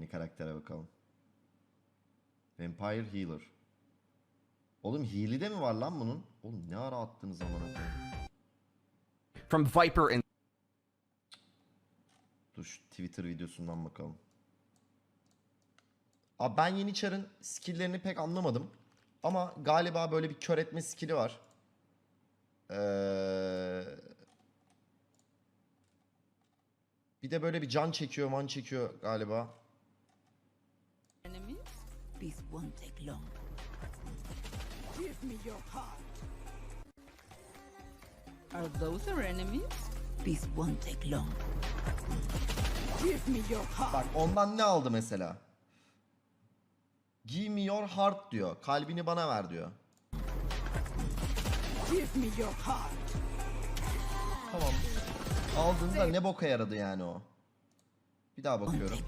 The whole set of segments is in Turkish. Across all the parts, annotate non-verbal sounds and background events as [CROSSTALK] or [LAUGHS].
Yeni karaktere bakalım. Vampire Healer. Oğlum Heal'i de mi var lan bunun? Oğlum ne ara attınız amına koyayım. From Viper and Dur şu Twitter videosundan bakalım. Abi ben Yeniçar'ın skill'lerini pek anlamadım. Ama galiba böyle bir kör etme skill'i var. Ee... Bir de böyle bir can çekiyor, man çekiyor galiba. Enemies? This won't take long. Give me your heart. Are those our enemies? This won't take long. Give me your heart. Bak ondan ne aldı mesela? Give me your heart diyor. Kalbini bana ver diyor. Give me your heart. Tamam. Aldığında ne boka yaradı yani o? Bir daha bakıyorum.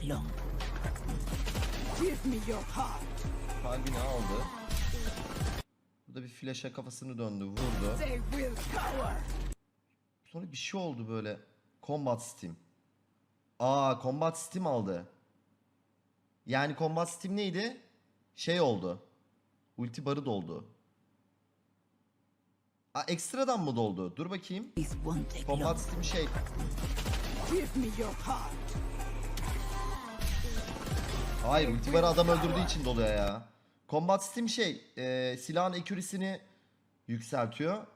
Kalbini aldı. Burada bir flaşa kafasını döndü, vurdu. Sonra bir şey oldu böyle. Combat Steam. Aa, Combat Steam aldı. Yani Combat Steam neydi? Şey oldu. Ulti barı doldu. Aa, ekstradan mı doldu? Dur bakayım. Combat. Steam şey. Give me your heart. Hayır ulti barı adam öldürdüğü için doluyor ya. Combat Steam şey. E, silahın accuracy'ni yükseltiyor.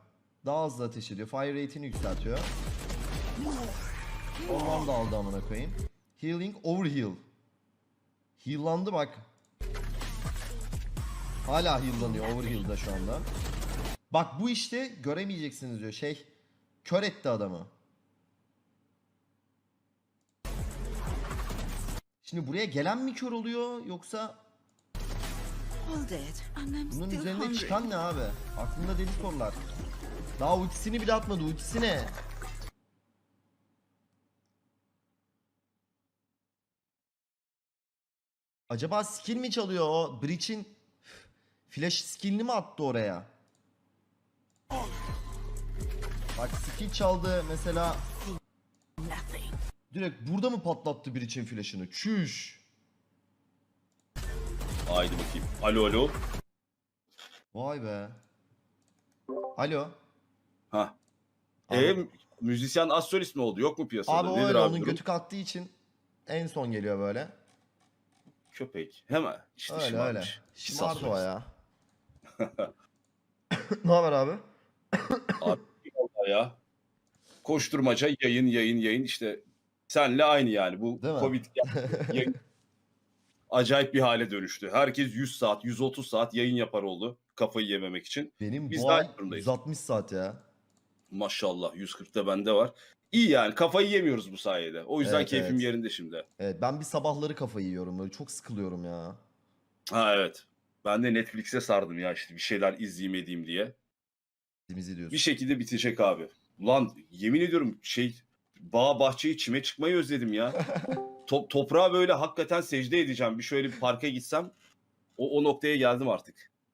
Daha hızlı ateş ediyor. Fire rate'ini yükseltiyor. Ondan da aldı amına koyayım. Healing overheal. Heal'landı bak. Hala heal'lanıyor overheal'da şu anda. Bak bu işte göremeyeceksiniz diyor şey. Kör etti adamı. Şimdi buraya gelen mi kör oluyor yoksa and I'm bunun still üzerinde hungry. çıkan ne abi? Aklımda deli sorular. Daha ultisini bile atmadı. Ultisi ne? Acaba skill mi çalıyor o? Breach'in flash skill'ini mi attı oraya? Bak skill çaldı mesela Nothing. Direkt burada mı patlattı Breach'in flash'ını? Çüş. Haydi bakayım. Alo alo. Vay be. Alo. Ha. Abi- E müzisyen astrolist mi oldu? Yok mu piyasada? Abi o Nedir öyle abi onun durum? götü kalktığı için en son geliyor böyle. Köpek. Hemen. İşte öyle öyle. şımarmış. Şımardı o ya. [LAUGHS] ne haber abi? Abi vallahi ya. Koşturmaca yayın yayın yayın işte senle aynı yani bu Değil mi? Covid [LAUGHS] yayın acayip bir hale dönüştü. Herkes 100 saat, 130 saat yayın yapar oldu kafayı yememek için. Benim Biz bu de ay aynı durumdayız. 160 saat ya. Maşallah 140'da bende var. İyi yani kafayı yemiyoruz bu sayede. O yüzden Evet, keyfim evet. yerinde şimdi. Evet ben bir sabahları kafayı yiyorum böyle çok sıkılıyorum ya. Ha evet. Ben de Netflix'e sardım ya işte bir şeyler izleyeyim edeyim diye. Dimizi diyorsun. Bir şekilde bitecek abi. Ulan yemin ediyorum şey bağ bahçeyi çime çıkmayı özledim ya. [LAUGHS] Top, toprağa böyle hakikaten secde edeceğim. Bir şöyle bir parka gitsem o, o noktaya geldim artık.